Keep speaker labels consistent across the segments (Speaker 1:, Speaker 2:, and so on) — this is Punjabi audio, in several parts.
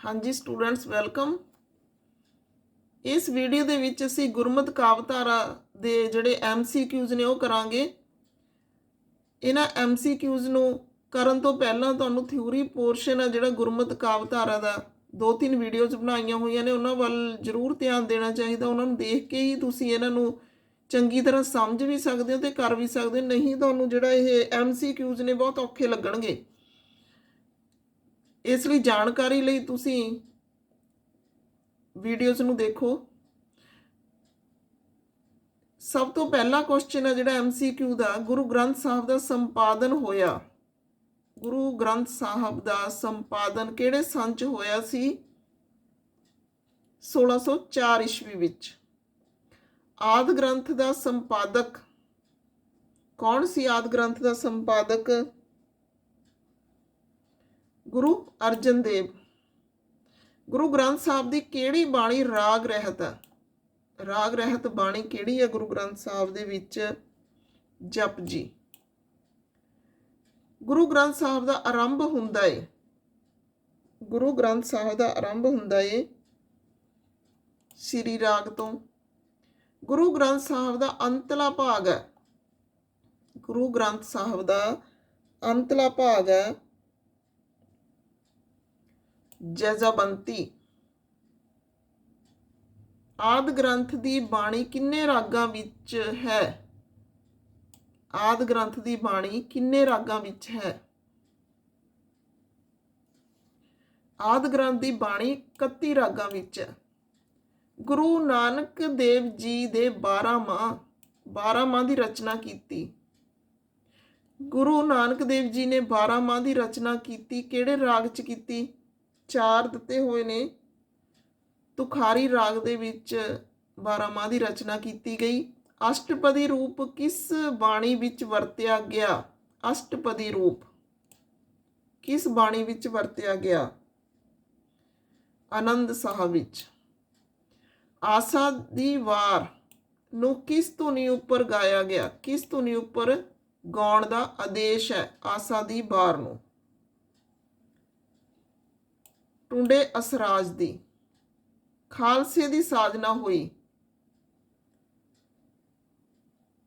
Speaker 1: ਹਾਂਜੀ ਸਟੂਡੈਂਟਸ ਵੈਲਕਮ ਇਸ ਵੀਡੀਓ ਦੇ ਵਿੱਚ ਅਸੀਂ ਗੁਰਮਤ ਕਾਵਤਾਰਾ ਦੇ ਜਿਹੜੇ ਐਮਸੀਕਿਊਜ਼ ਨੇ ਉਹ ਕਰਾਂਗੇ। ਇਹਨਾਂ ਐਮਸੀਕਿਊਜ਼ ਨੂੰ ਕਰਨ ਤੋਂ ਪਹਿਲਾਂ ਤੁਹਾਨੂੰ ਥਿਊਰੀ ਪੋਰਸ਼ਨ ਆ ਜਿਹੜਾ ਗੁਰਮਤ ਕਾਵਤਾਰਾ ਦਾ ਦੋ ਤਿੰਨ ਵੀਡੀਓਜ਼ ਬਣਾਈਆਂ ਹੋਈਆਂ ਨੇ, ਉਹਨਾਂ ਵੱਲ ਜ਼ਰੂਰ ਧਿਆਨ ਦੇਣਾ ਚਾਹੀਦਾ। ਉਹਨਾਂ ਨੂੰ ਦੇਖ ਕੇ ਹੀ ਤੁਸੀਂ ਇਹਨਾਂ ਨੂੰ ਚੰਗੀ ਤਰ੍ਹਾਂ ਸਮਝ ਵੀ ਸਕਦੇ ਹੋ ਤੇ ਕਰ ਵੀ ਸਕਦੇ ਹੋ। ਨਹੀਂ, ਤੁਹਾਨੂੰ ਜਿਹੜਾ ਇਹ ਐਮਸੀਕਿਊਜ਼ ਨੇ ਬਹੁਤ ਔਖੇ ਲੱਗਣਗੇ। ਇਸ ਲਈ ਜਾਣਕਾਰੀ ਲਈ ਤੁਸੀਂ ਵੀਡੀਓਜ਼ ਨੂੰ ਦੇਖੋ। ਸਭ ਤੋਂ ਪਹਿਲਾ ਕੁਐਸਚਨ ਹੈ ਜਿਹੜਾ ਐਮਸੀਕਿਊ ਦਾ, ਗੁਰੂ ਗ੍ਰੰਥ ਸਾਹਿਬ ਦਾ ਸੰਪਾਦਨ ਹੋਇਆ। ਗੁਰੂ ਗ੍ਰੰਥ ਸਾਹਿਬ ਦਾ ਸੰਪਾਦਨ ਕਿਹੜੇ ਸੰਨ ਚ ਹੋਇਆ ਸੀ? 1604 ਈਸਵੀ ਵਿੱਚ। ਆਦ ਗ੍ਰੰਥ ਦਾ ਸੰਪਾਦਕ ਕੌਣ ਸੀ? ਆਦ ਗ੍ਰੰਥ ਦਾ ਸੰਪਾਦਕ ਗੁਰੂ ਅਰਜਨ ਦੇਵ। ਗੁਰੂ ਗ੍ਰੰਥ ਸਾਹਿਬ ਦੀ ਕਿਹੜੀ ਬਾਣੀ ਰਾਗ ਰਹਿਤ ਹੈ ਰਾਗ ਰਹਿਤ ਬਾਣੀ ਕਿਹੜੀ ਹੈ ਗੁਰੂ ਗ੍ਰੰਥ ਸਾਹਿਬ ਦੇ ਵਿੱਚ? ਜਪ ਜੀ। ਗੁਰੂ ਗ੍ਰੰਥ ਸਾਹਿਬ ਦਾ ਆਰੰਭ ਹੁੰਦਾ ਏ। ਗੁਰੂ ਗ੍ਰੰਥ ਸਾਹਿਬ ਦਾ ਆਰੰਭ ਹੁੰਦਾ ਏ ਸ੍ਰੀ ਰਾਗ ਤੋਂ। ਗੁਰੂ ਗ੍ਰੰਥ ਸਾਹਿਬ ਦਾ ਅੰਤਲਾ ਭਾਗ ਹੈ ਗੁਰੂ ਗ੍ਰੰਥ ਸਾਹਿਬ ਦਾ ਅੰਤਲਾ ਭਾਗ ਹੈ ਜਜ਼ਬੰਤੀ। ਆਦ ਗ੍ਰੰਥ ਦੀ ਬਾਣੀ ਕਿੰਨੇ ਰਾਗਾਂ ਵਿੱਚ ਹੈ? ਆਦ ਗ੍ਰੰਥ ਦੀ ਬਾਣੀ ਕਿੰਨੇ ਰਾਗਾਂ ਵਿੱਚ ਹੈ? ਆਦ ਗ੍ਰੰਥ ਦੀ ਬਾਣੀ 31 ਰਾਗਾਂ ਵਿੱਚ ਹੈ। ਗੁਰੂ ਨਾਨਕ ਦੇਵ ਜੀ ਦੇ 12 ਮਾਹ 12 ਮਾਹ ਦੀ ਰਚਨਾ ਕੀਤੀ। ਗੁਰੂ ਨਾਨਕ ਦੇਵ ਜੀ ਨੇ 12 ਮਾਹ ਦੀ ਰਚਨਾ ਕੀਤੀ, ਕਿਹੜੇ ਰਾਗ 'ਚ ਕੀਤੀ? ਚਾਰ ਦਿੱਤੇ ਹੋਏ ਨੇ। ਤੁਖਾਰੀ ਰਾਗ ਦੇ ਵਿੱਚ 12 ਦੀ ਰਚਨਾ ਕੀਤੀ ਗਈ। ਅਸ਼ਟਪਦੀ ਰੂਪ ਕਿਸ ਬਾਣੀ ਵਿੱਚ ਵਰਤਿਆ ਗਿਆ? ਅਸ਼ਟਪਦੀ ਰੂਪ। ਕਿਸ ਬਾਣੀ ਵਿੱਚ ਵਰਤਿਆ ਗਿਆ? ਆਨੰਦ ਸਾਹਿਬ ਵਿੱਚ। ਆਸਾ ਦੀ ਵਾਰ ਨੂੰ ਕਿਸ ਧੁਨੀ ਉੱਪਰ ਗਾਇਆ ਗਿਆ? ਕਿਸ ਧੁਨੀ ਉੱਪਰ ਗਾਉਣ ਦਾ ਆਦੇਸ਼ ਹੈ ਆਸਾ ਦੀ ਵਾਰ ਨੂੰ? ਟੁੰਡੇ ਅਸਰਾਜ ਦੀ। ਖਾਲਸੇ ਦੀ ਸਾਜਨਾ ਹੋਈ।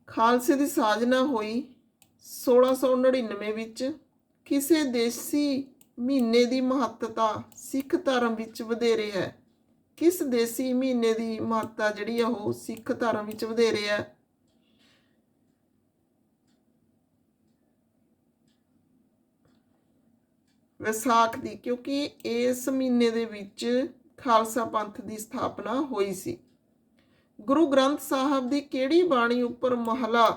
Speaker 1: ਖਾਲਸੇ ਦੀ ਸਾਜਨਾ ਹੋਈ 1699 ਵਿੱਚ ਕਿਸੇ ਦੇਸੀ ਮਹੀਨੇ ਦੀ ਮਹੱਤਤਾ ਸਿੱਖ ਧਰਮ ਵਿੱਚ ਵਧੇਰੇ ਹੈ। ਕਿਸ ਦੇਸੀ ਮਹੀਨੇ ਦੀ ਮਹੱਤਤਾ ਜਿਹੜੀ ਆ ਉਹ ਸਿੱਖ ਧਰਮ ਵਿੱਚ ਵਧੇਰੇ ਹੈ? ਵਿਸਾਖ ਦੀ, ਕਿਉਂਕਿ ਇਸ ਮਹੀਨੇ ਦੇ ਵਿੱਚ ਖਾਲਸਾ ਪੰਥ ਦੀ ਸਥਾਪਨਾ ਹੋਈ ਸੀ। ਗੁਰੂ ਗ੍ਰੰਥ ਸਾਹਿਬ ਦੀ ਕਿਹੜੀ ਬਾਣੀ ਉੱਪਰ ਮਹਲਾ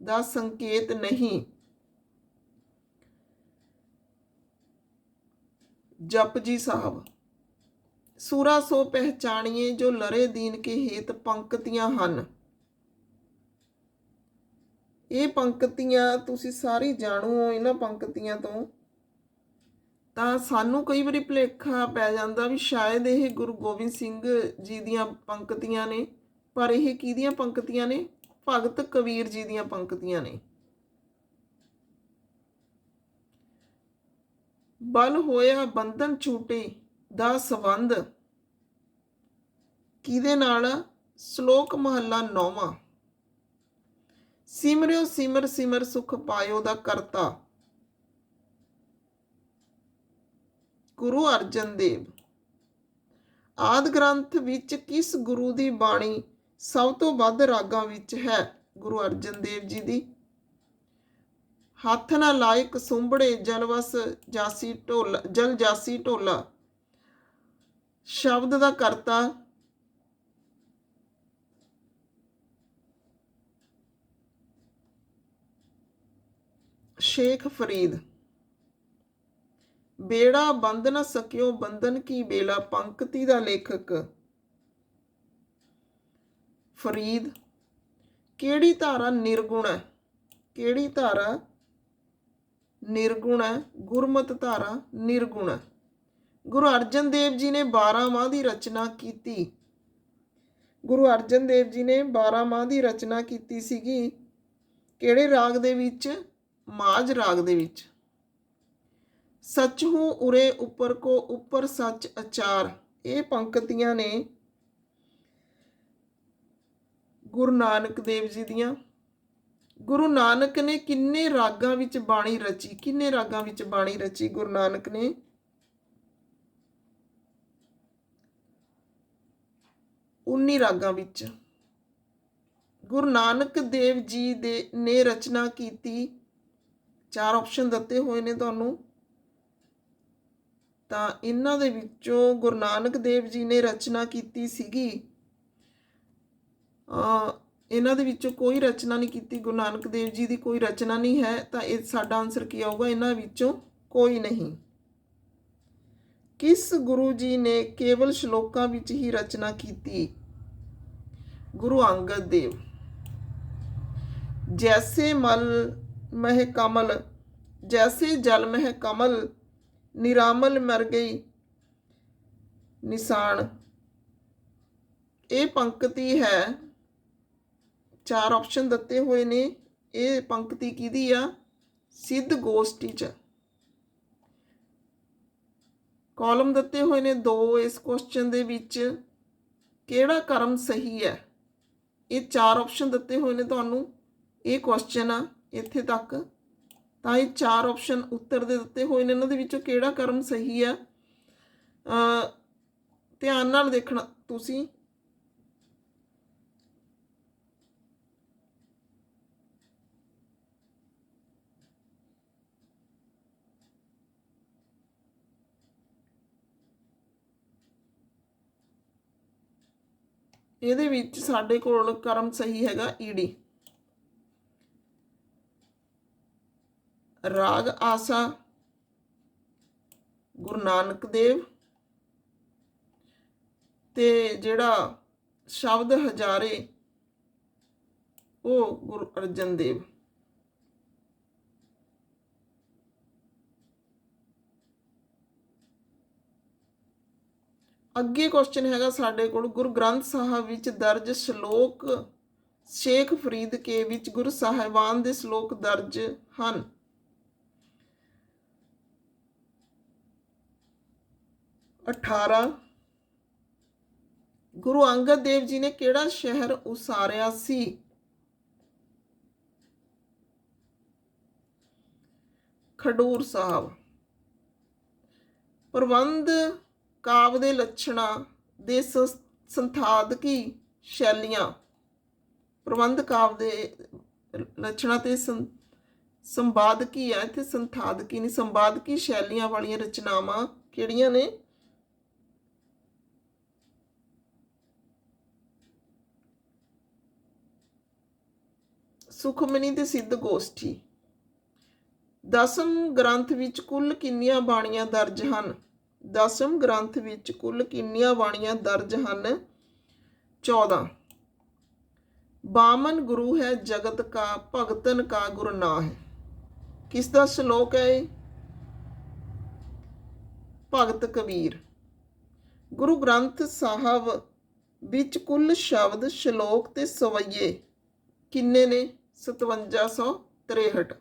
Speaker 1: ਦਾ ਸੰਕੇਤ ਨਹੀਂ? ਜਪਜੀ ਸਾਹਿਬ, ਸੂਰਾ ਸੋ ਪਹਿਚਾਣੀਏ ਜੋ ਲਰੇ ਦੀਨ ਕੇ ਹੇਤ ਪੰਕਤੀਆਂ ਹਨ। ਇਹ ਪੰਕਤੀਆਂ ਤੁਸੀਂ ਸਾਰੀ ਜਾਣੋ, ਇਹਨਾਂ ਪੰਕਤੀਆਂ ਤੋਂ ਤਾਂ ਸਾਨੂੰ ਕਈ ਵਾਰੀ ਭੁਲੇਖਾ ਪੈ ਜਾਂਦਾ ਵੀ ਸ਼ਾਇਦ ਇਹ ਗੁਰੂ ਗੋਬਿੰਦ ਸਿੰਘ ਜੀ ਦੀਆਂ ਪੰਕਤੀਆਂ ਨੇ, ਪਰ ਇਹ ਕਿਹਦੀਆਂ ਪੰਕਤੀਆਂ ਨੇ? ਭਗਤ ਕਬੀਰ ਜੀ ਦੀਆਂ ਪੰਕਤੀਆਂ ਨੇ। ਬਲ ਹੋਇਆ ਬੰਧਨ ਛੂਟੇ ਦਾ ਸੰਬੰਧ। ਕਿਹਦੇ ਨਾਲ? ਸ਼ਲੋਕ ਮਹੱਲਾ 9ਵਾਂ ਸਿਮਰਿਓ ਸਿਮਰ ਸਿਮਰ ਸੁਖ ਪਾਇਓ ਦਾ ਕਰਤਾ। ਗੁਰੂ ਅਰਜਨ ਦੇਵ। ਆਦ ਗ੍ਰੰਥ ਵਿੱਚ ਕਿਸ ਗੁਰੂ ਦੀ ਬਾਣੀ ਸਭ ਤੋਂ ਵੱਧ ਰਾਗਾਂ ਵਿੱਚ ਹੈ? ਗੁਰੂ ਅਰਜਨ ਦੇਵ ਜੀ ਦੀ। ਹੱਥ ਨਾ ਲਾਇਕ ਸੁੰਬੜੇ ਜਲਵਸ ਜਾਸੀ ਢੋਲਾ, ਜਲ ਜਾਸੀ ਢੋਲਾ। ਸ਼ਬਦ ਦਾ ਕਰਤਾ। ਸ਼ੇਖ ਫਰੀਦ। ਬੇੜਾ ਬੰਦ ਨਾ ਸਕਿਓ, ਬੰਧਨ ਕੀ ਬੇਲਾ? ਪੰਕਤੀ ਦਾ ਲੇਖਕ। ਫਰੀਦ, ਕਿਹੜੀ ਧਾਰਾ ਨਿਰਗੁਣ ਹੈ? ਕਿਹੜੀ ਧਾਰਾ ਨਿਰਗੁਣ ਹੈ? ਗੁਰਮਤ ਧਾਰਾ ਨਿਰਗੁਣ ਹੈ। ਗੁਰੂ ਅਰਜਨ ਦੇਵ ਜੀ ਨੇ 12 ਮਾਹ ਦੀ ਰਚਨਾ ਕੀਤੀ। ਗੁਰੂ ਅਰਜਨ ਦੇਵ ਜੀ ਨੇ 12 ਮਾਹ ਦੀ ਰਚਨਾ ਕੀਤੀ ਸੀਗੀ। ਕਿਹੜੇ ਰਾਗ ਦੇ ਵਿੱਚ? ਮਾਝ ਰਾਗ ਦੇ ਵਿੱਚ। ਸੱਚ ਹੂੰ ਉਰੇ ਉੱਪਰ ਕੋ ਉੱਪਰ ਸੱਚ ਅਚਾਰ। ਇਹ ਪੰਕਤੀਆਂ ਨੇ ਗੁਰੂ ਨਾਨਕ ਦੇਵ ਜੀ ਦੀਆਂ। ਗੁਰੂ ਨਾਨਕ ਨੇ ਕਿੰਨੇ ਰਾਗਾਂ ਵਿੱਚ ਬਾਣੀ ਰਚੀ, ਕਿੰਨੇ ਰਾਗਾਂ ਵਿੱਚ ਬਾਣੀ ਰਚੀ ਗੁਰੂ ਨਾਨਕ ਨੇ? ਉਨੀ ਰਾਗਾਂ ਵਿੱਚ। ਗੁਰੂ ਨਾਨਕ ਦੇਵ ਜੀ ਦੇ ਨੇ ਰਚਨਾ ਕੀਤੀ। ਚਾਰ ਆਪਸ਼ਨ ਦਿੱਤੇ ਹੋਏ ਨੇ ਤੁਹਾਨੂੰ। ਤਾਂ ਇਹਨਾਂ ਦੇ ਵਿੱਚੋਂ ਗੁਰੂ ਨਾਨਕ ਦੇਵ ਜੀ ਨੇ ਰਚਨਾ ਕੀਤੀ ਸੀਗੀ। ਅ ਇਹਨਾਂ ਦੇ ਵਿੱਚੋਂ ਕੋਈ ਰਚਨਾ ਨਹੀਂ ਕੀਤੀ, ਗੁਰੂ ਨਾਨਕ ਦੇਵ ਜੀ ਦੀ ਕੋਈ ਰਚਨਾ ਨਹੀਂ ਹੈ, ਤਾਂ ਇਹ ਸਾਡਾ ਆਨਸਰ ਕੀ ਆਊਗਾ? ਇਹਨਾਂ ਵਿੱਚੋਂ ਕੋਈ ਨਹੀਂ। ਕਿਸ ਗੁਰੂ ਜੀ ਨੇ ਕੇਵਲ ਸ਼ਲੋਕਾਂ ਵਿੱਚ ਹੀ ਰਚਨਾ ਕੀਤੀ? ਗੁਰੂ ਅੰਗਦ ਦੇਵ। ਜੈਸੇ ਮਲ ਮਹਿ ਕਮਲ, ਜੈਸੇ ਜਲ ਮਹਿ ਕਮਲ ਨਿਰਾਮਲ ਮਰ ਗਈ ਨਿਸ਼ਾਨ ਇਹ ਪੰਕਤੀ ਹੈ। ਚਾਰ ਆਪਸ਼ਨ ਦਿੱਤੇ ਹੋਏ ਨੇ। ਇਹ ਪੰਕਤੀ ਕਿਹਦੀ ਆ? ਸਿੱਧ ਗੋਸ਼ਟੀ ਚ। ਕਾਲਮ ਦਿੱਤੇ ਹੋਏ ਨੇ ਦੋ ਇਸ ਕੁਐਸਚਨ ਦੇ ਵਿੱਚ। ਕਿਹੜਾ ਕਰਮ ਸਹੀ ਹੈ? ਇਹ ਚਾਰ ਆਪਸ਼ਨ ਦਿੱਤੇ ਹੋਏ ਨੇ ਤੁਹਾਨੂੰ। ਇਹ ਕੁਐਸਚਨ ਆ, ਇੱਥੇ ਤੱਕ। ਤਾਂ ਇਹ ਚਾਰ ਆਪਸ਼ਨ ਉੱਤਰ ਦੇ ਦਿੱਤੇ ਹੋਏ ਨੇ। ਇਹਨਾਂ ਦੇ ਵਿੱਚੋਂ ਕਿਹੜਾ ਕਰਮ ਸਹੀ ਆ ਧਿਆਨ ਨਾਲ ਦੇਖਣਾ ਤੁਸੀਂ। ਇਹਦੇ ਵਿੱਚ ਸਾਡੇ ਕੋਲ ਕਰਮ ਸਹੀ ਹੈਗਾ ਈੜੀ ਰਾਗ ਆਸਾ, ਗੁਰੂ ਨਾਨਕ ਦੇਵ ਤੇ ਜਿਹੜਾ ਸ਼ਬਦ ਹਜ਼ਾਰੇ, ਉਹ ਗੁਰੂ ਅਰਜਨ ਦੇਵ। ਅੱਗੇ ਕੁਐਸਚਨ ਹੈਗਾ ਸਾਡੇ ਕੋਲ, ਗੁਰੂ ਗ੍ਰੰਥ ਸਾਹਿਬ ਵਿੱਚ ਦਰਜ ਸ਼ਲੋਕ ਸ਼ੇਖ ਫਰੀਦ ਕੇ ਵਿੱਚ ਗੁਰੂ ਸਾਹਿਬਾਨ ਦੇ ਸ਼ਲੋਕ ਦਰਜ ਹਨ। ਅਠਾਰਾਂ। ਗੁਰੂ ਅੰਗਦ ਦੇਵ ਜੀ ਨੇ ਕਿਹੜਾ ਸ਼ਹਿਰ ਉਸਾਰਿਆ ਸੀ? ਖਡੂਰ ਸਾਹਿਬ। ਪ੍ਰਬੰਧ ਕਾਵ ਦੇ ਲੱਛਣਾਂ ਦੇ ਸੰਥਾਦਕੀ ਸ਼ੈਲੀਆਂ। ਪ੍ਰਬੰਧ ਕਾਵ ਦੇ ਲੱਛਣਾਂ ਤੇ ਸੰ- ਸੰਵਾਦਕੀ ਆ ਇੱਥੇ ਸੰਥਾਦਕੀ ਨਹੀਂ, ਸੰਵਾਦਕੀ ਸ਼ੈਲੀਆਂ ਵਾਲੀਆਂ ਰਚਨਾਵਾਂ ਕਿਹੜੀਆਂ ਨੇ? ਸੁਖਮਨੀ ਤੇ ਸਿੱਧ ਗੋਸ਼ਠੀ। ਦਸਮ ਗ੍ਰੰਥ ਵਿੱਚ ਕੁੱਲ ਕਿੰਨੀਆਂ ਬਾਣੀਆਂ ਦਰਜ ਹਨ? ਦਸਮ ਗ੍ਰੰਥ ਵਿੱਚ ਕੁੱਲ ਕਿੰਨੀਆਂ ਬਾਣੀਆਂ ਦਰਜ ਹਨ? 14 ਬਾਮਨ ਗੁਰੂ ਹੈ ਜਗਤ ਕਾ, ਭਗਤਨ ਕਾ ਗੁਰ ਨਾਹਿ। ਕਿਸ ਦਾ ਸ਼ਲੋਕ ਹੈ ਭਗਤ ਕਬੀਰ। ਗੁਰੂ ਗ੍ਰੰਥ ਸਾਹਿਬ ਵਿੱਚ ਕੁੱਲ ਸ਼ਬਦ ਸ਼ਲੋਕ ਤੇ ਸਵਈਏ ਕਿੰਨੇ ਨੇ? 5763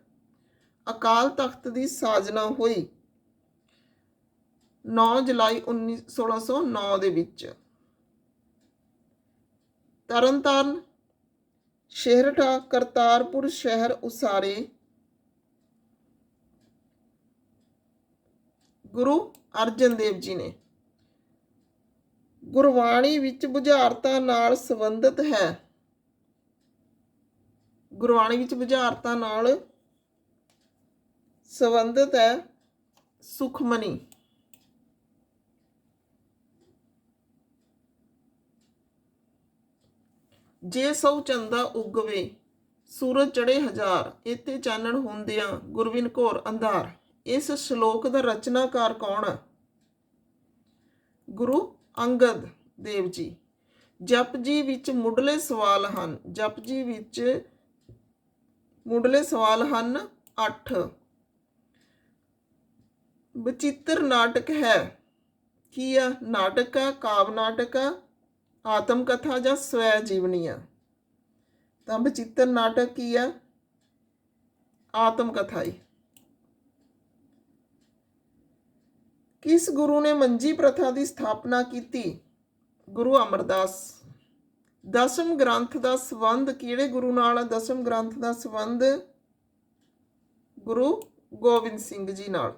Speaker 1: ਅਕਾਲ ਤਖਤ ਦੀ ਸਾਜਨਾ ਹੋਈ 9 ਜੁਲਾਈ 19 1609 ਦੇ ਵਿੱਚ। ਤਰਨਤਾਰਨ ਸ਼ਹਿਰਠਾ ਕਰਤਾਰਪੁਰ ਸ਼ਹਿਰ ਉਸਾਰੇ ਗੁਰੂ ਅਰਜਨ ਦੇਵ ਜੀ ਨੇ। ਗੁਰਬਾਣੀ ਵਿੱਚ ਬੁਝਾਰਤਾਂ ਨਾਲ ਸੰਬੰਧਿਤ ਹੈ। ਗੁਰਬਾਣੀ ਵਿੱਚ ਬੁਝਾਰਤਾਂ ਨਾਲ ਸੰਬੰਧਿਤ ਹੈ ਸੁਖਮਨੀ। ਜੇ ਸੌ ਚੰਦਾ ਉਗਵੇ, ਸੂਰਜ ਚੜੇ ਹਜ਼ਾਰ, ਇੱਥੇ ਚਾਨਣ ਹੁੰਦਿਆਂ ਗੁਰਵਿਨ ਘੋਰ ਅੰਧਾਰ। ਇਸ ਸ਼ਲੋਕ ਦਾ ਰਚਨਾਕਾਰ ਕੌਣ ਹੈ? ਗੁਰੂ ਅੰਗਦ ਦੇਵ ਜੀ। ਜਪਜੀ ਵਿੱਚ ਮੁੱਢਲੇ ਸਵਾਲ ਹਨ। ਜਪਜੀ ਵਿੱਚ ਮੁੱਢਲੇ ਸਵਾਲ ਹਨ 8 ਬਚਿੱਤਰ ਨਾਟਕ ਹੈ। ਕੀ ਆ? ਨਾਟਕ ਆ, ਕਾਵ ਨਾਟਕ ਆ, ਆਤਮ ਕਥਾ ਜਾਂ ਸਵੈ ਜੀਵਨੀ ਆ ਤਾਂ ਬਚਿੱਤਰ ਨਾਟਕ ਕੀ ਆ? ਆਤਮ ਕਥਾ ਹੀ ਕਿਸ ਗੁਰੂ ਨੇ ਮੰਜੀ ਪ੍ਰਥਾ ਦੀ ਸਥਾਪਨਾ ਕੀਤੀ? ਗੁਰੂ ਅਮਰਦਾਸ। ਦਸਮ ਗ੍ਰੰਥ ਦਾ ਸੰਬੰਧ ਕਿਹੜੇ ਗੁਰੂ ਨਾਲ ਹੈ ਦਸਮ ਗ੍ਰੰਥ ਦਾ ਸੰਬੰਧ ਗੁਰੂ ਗੋਬਿੰਦ ਸਿੰਘ ਜੀ ਨਾਲ।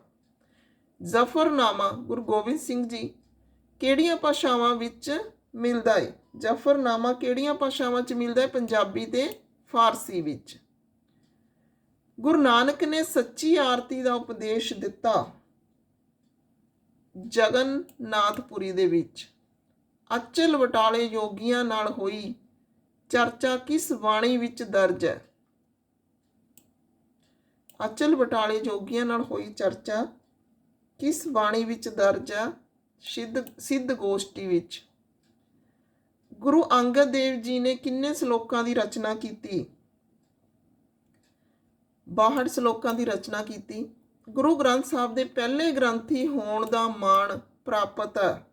Speaker 1: ਜ਼ਫਰਨਾਮਾ, ਗੁਰੂ ਗੋਬਿੰਦ ਸਿੰਘ ਜੀ, ਕਿਹੜੀਆਂ ਭਾਸ਼ਾਵਾਂ ਵਿੱਚ ਮਿਲਦਾ ਹੈ ਜ਼ਫਰਨਾਮਾ ਕਿਹੜੀਆਂ ਭਾਸ਼ਾਵਾਂ 'ਚ ਮਿਲਦਾ ਹੈ ਪੰਜਾਬੀ ਤੇ ਫਾਰਸੀ ਵਿੱਚ। ਗੁਰੂ ਨਾਨਕ ਨੇ ਸੱਚੀ ਆਰਤੀ ਦਾ ਉਪਦੇਸ਼ ਦਿੱਤਾ ਜਗਨਨਾਥਪੁਰੀ ਦੇ ਵਿੱਚ। ਅਚਲ ਵਟਾਲੇ ਯੋਗੀਆਂ ਨਾਲ ਹੋਈ ਚਰਚਾ ਕਿਸ ਬਾਣੀ ਵਿੱਚ ਦਰਜ ਹੈ? ਅਚਲ ਬਟਾਲੇ ਯੋਗੀਆਂ ਨਾਲ ਹੋਈ ਚਰਚਾ ਕਿਸ ਬਾਣੀ ਵਿੱਚ ਦਰਜ ਹੈ? ਸਿੱਧ ਸਿੱਧ ਗੋਸ਼ਟੀ ਵਿੱਚ। ਗੁਰੂ ਅੰਗਦ ਦੇਵ ਜੀ ਨੇ ਕਿੰਨੇ ਸ਼ਲੋਕਾਂ ਦੀ ਰਚਨਾ ਕੀਤੀ? 62 ਸ਼ਲੋਕਾਂ ਦੀ ਰਚਨਾ ਕੀਤੀ। ਗੁਰੂ ਗ੍ਰੰਥ ਸਾਹਿਬ ਦੇ ਪਹਿਲੇ ਗ੍ਰੰਥੀ ਹੋਣ ਦਾ ਮਾਣ ਪ੍ਰਾਪਤ ਹੈ।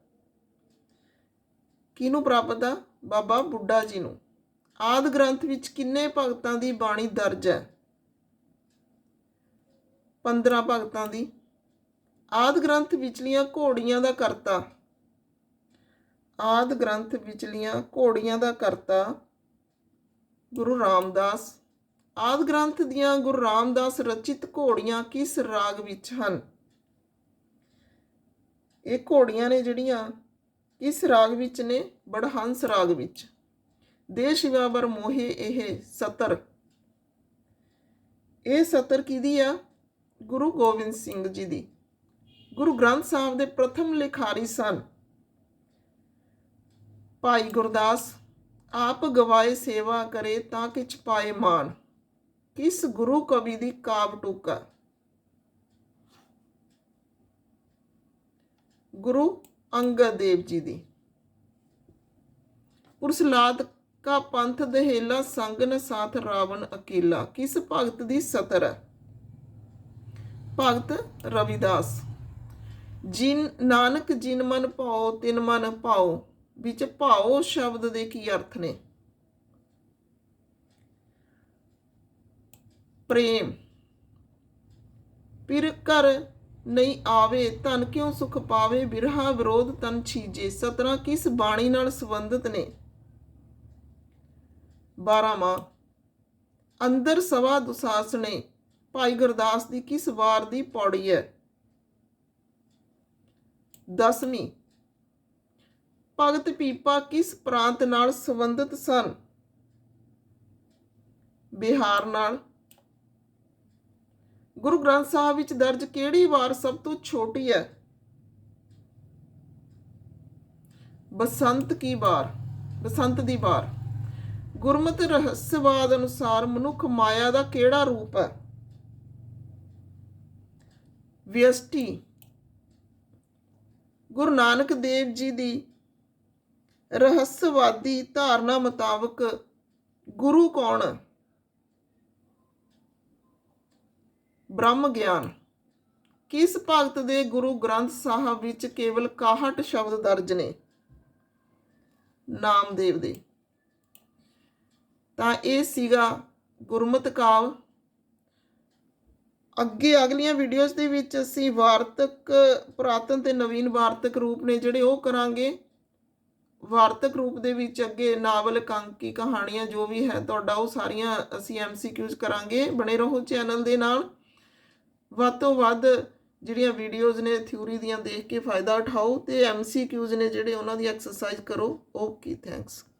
Speaker 1: ਕਿਹਨੂੰ ਪ੍ਰਾਪਤ ਆ? ਬਾਬਾ ਬੁੱਢਾ ਜੀ ਨੂੰ। ਆਦ ਗ੍ਰੰਥ ਵਿੱਚ ਕਿੰਨੇ ਭਗਤਾਂ ਦੀ ਬਾਣੀ ਦਰਜ ਹੈ? 15 ਭਗਤਾਂ ਦੀ। ਆਦ ਗ੍ਰੰਥ ਵਿਚਲੀਆਂ ਘੋੜੀਆਂ ਦਾ ਕਰਤਾ। ਆਦ ਗ੍ਰੰਥ ਵਿਚਲੀਆਂ ਘੋੜੀਆਂ ਦਾ ਕਰਤਾ ਗੁਰੂ ਰਾਮਦਾਸ। ਆਦ ਗ੍ਰੰਥ ਦੀਆਂ ਗੁਰੂ ਰਾਮਦਾਸ ਰਚਿਤ ਘੋੜੀਆਂ ਕਿਸ ਰਾਗ ਵਿੱਚ ਹਨ? ਇਹ ਘੋੜੀਆਂ ਨੇ ਜਿਹੜੀਆਂ ਇਸ ਰਾਗ ਵਿੱਚ ਨੇ ਬੜਹੰਸ ਰਾਗ ਵਿੱਚ। ਦੇ ਸ਼ਿਵਾਵਰ ਮੋਹੇ ਇਹ ਸਤਰ। ਇਹ ਸਤਰ ਕਿਹਦੀ ਆ? ਗੁਰੂ ਗੋਬਿੰਦ ਸਿੰਘ ਜੀ ਦੀ। ਗੁਰੂ ਗ੍ਰੰਥ ਸਾਹਿਬ ਦੇ ਪ੍ਰਥਮ ਲਿਖਾਰੀ ਸਨ। ਭਾਈ ਗੁਰਦਾਸ, ਆਪ ਗਵਾਏ ਸੇਵਾ ਕਰੇ ਤਾਂ ਕਿਛ ਪਾਏ ਮਾਨ ਕਿਸ ਗੁਰੂ ਕਵੀ ਦੀ ਕਾਵ ਟੂਕਾ। ਗੁਰੂ ਅੰਗਦ ਦੇਵ ਜੀ ਦੀ। ਪੁਰਸਲਾਦ ਕਾ ਪੰਥ ਦਹੇਲਾ ਸੰਗ ਸਾਥ ਰਾਵਣ ਅਕੇਲਾ। ਕਿਸ ਭਗਤ ਦੀ ਸਤਰ ਹੈ? ਭਗਤ ਰਵਿਦਾਸ। ਜਿਨ ਨਾਨਕ ਜਿਨ ਮਨ ਭਾਉ, ਤਿਨ ਮਨ ਭਾਉ, ਵਿੱਚ ਭਾਉ ਸ਼ਬਦ ਦੇ ਕੀ ਅਰਥ ਨੇ? ਪ੍ਰੇਮ। ਪਿਰ ਕਰ ਨਹੀਂ ਆਵੇ ਤਨ ਕਿਉਂ ਸੁਖ ਪਾਵੇ? ਬਿਰਹਾ ਵਿਰੋਧ ਤਨ ਛੀਜੇ। ਸਤਰਾਂ ਕਿਸ ਬਾਣੀ ਨਾਲ ਸੰਬੰਧਿਤ ਨੇ? 12 ਅੰਦਰ ਸਵਾ ਦੁਸਾਸਣੇ ਭਾਈ ਗੁਰਦਾਸ ਦੀ ਕਿਸ ਵਾਰ ਦੀ ਪੌੜੀ ਹੈ? ਦਸਵੀਂ। ਭਗਤ ਪੀਪਾ ਕਿਸ ਪ੍ਰਾਂਤ ਨਾਲ ਸੰਬੰਧਿਤ ਸਨ? ਬਿਹਾਰ ਨਾਲ। ਗੁਰੂ ਗ੍ਰੰਥ ਸਾਹਿਬ ਵਿੱਚ ਦਰਜ ਕਿਹੜੀ ਵਾਰ ਸਭ ਤੋਂ ਛੋਟੀ ਹੈ? ਬਸੰਤ ਕੀ ਵਾਰ? ਬਸੰਤ ਦੀ ਵਾਰ। ਗੁਰਮਤ ਰਹੱਸਵਾਦ ਅਨੁਸਾਰ ਮਨੁੱਖ ਮਾਇਆ ਦਾ ਕਿਹੜਾ ਰੂਪ ਹੈ? ਵਿਅਸ਼ਟੀ। ਗੁਰੂ ਨਾਨਕ ਦੇਵ ਜੀ ਦੀ ਰਹੱਸਵਾਦੀ ਧਾਰਨਾ ਮੁਤਾਬਕ ਗੁਰੂ ਕੌਣ ਹੈ? ਬ੍ਰਹਮ ਗਿਆਨ। ਕਿਸ ਭਗਤ ਦੇ ਗੁਰੂ ਗ੍ਰੰਥ ਸਾਹਿਬ ਵਿੱਚ ਕੇਵਲ 61 ਸ਼ਬਦ ਦਰਜ ਨੇ? ਨਾਮਦੇਵ ਦੇ। ਤਾਂ ਇਹ ਸੀਗਾ ਗੁਰਮਤਿ ਕਾਵ। ਅੱਗੇ ਅਗਲੀਆਂ ਵੀਡੀਓਜ਼ ਦੇ ਵਿੱਚ ਅਸੀਂ ਵਾਰਤਕ, ਪੁਰਾਤਨ ਤੇ ਨਵੀਨ ਵਾਰਤਕ ਰੂਪ ਨੇ ਜਿਹੜੇ ਉਹ ਕਰਾਂਗੇ। ਵਾਰਤਕ ਰੂਪ ਦੇ ਵਿੱਚ ਅੱਗੇ ਨਾਵਲ, ਕਾਂਕੀ, ਕਹਾਣੀਆਂ ਜੋ ਵੀ ਹੈ, ਤੁਹਾਡਾ ਉਹ ਸਾਰੀਆਂ ਅਸੀਂ ਐਮਸੀਕਿਊਜ਼ ਕਰਾਂਗੇ ਬਣੇ ਰਹੋ ਚੈਨਲ ਦੇ ਨਾਲ। ਵੱਧ ਤੋਂ ਵੱਧ ਜਿਹੜੀਆਂ ਵੀਡੀਓਜ਼ ਨੇ ਥਿਊਰੀ ਦੀਆਂ ਦੇਖ ਕੇ ਫਾਇਦਾ ਉਠਾਓ ਤੇ ਐਮਸੀਕਿਊਜ਼ ਨੇ ਜਿਹੜੇ ਉਹਨਾਂ ਦੀ ਐਕਸਰਸਾਈਜ਼ ਕਰੋ ਓਕੇ ਥੈਂਕਸ